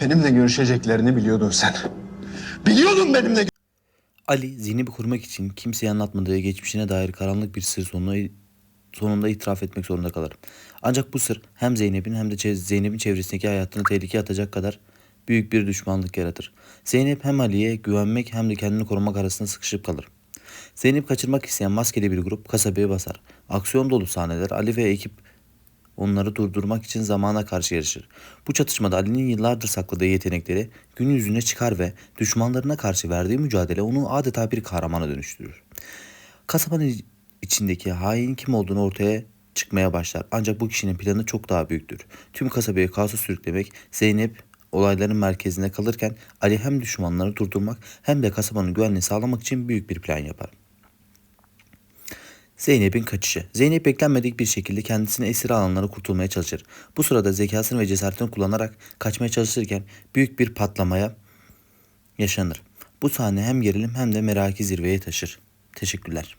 Benimle görüşeceklerini biliyordun sen. Biliyordun benimle Ali Zeynep'i korumak için kimseye anlatmadığı geçmişine dair karanlık bir sır sonuna, sonunda itiraf etmek zorunda kalır. Ancak bu sır hem Zeynep'in hem de Zeynep'in çevresindeki hayatını tehlikeye atacak kadar büyük bir düşmanlık yaratır. Zeynep hem Ali'ye güvenmek hem de kendini korumak arasında sıkışıp kalır. Zeynep kaçırmak isteyen maskeli bir grup kasabaya basar. Aksiyon dolu sahneler Ali ve ekip onları durdurmak için zamana karşı yarışır. Bu çatışmada Ali'nin yıllardır sakladığı yetenekleri gün yüzüne çıkar ve düşmanlarına karşı verdiği mücadele onu adeta bir kahramana dönüştürür. Kasabanın içindeki hain kim olduğunu ortaya çıkmaya başlar. Ancak bu kişinin planı çok daha büyüktür. Tüm kasabaya kaosu sürüklemek, Zeynep olayların merkezinde kalırken Ali hem düşmanları durdurmak hem de kasabanın güvenliğini sağlamak için büyük bir plan yapar. Zeynep'in kaçışı. Zeynep beklenmedik bir şekilde kendisini esir alanlara kurtulmaya çalışır. Bu sırada zekasını ve cesaretini kullanarak kaçmaya çalışırken büyük bir patlamaya yaşanır. Bu sahne hem gerilim hem de meraki zirveye taşır. Teşekkürler.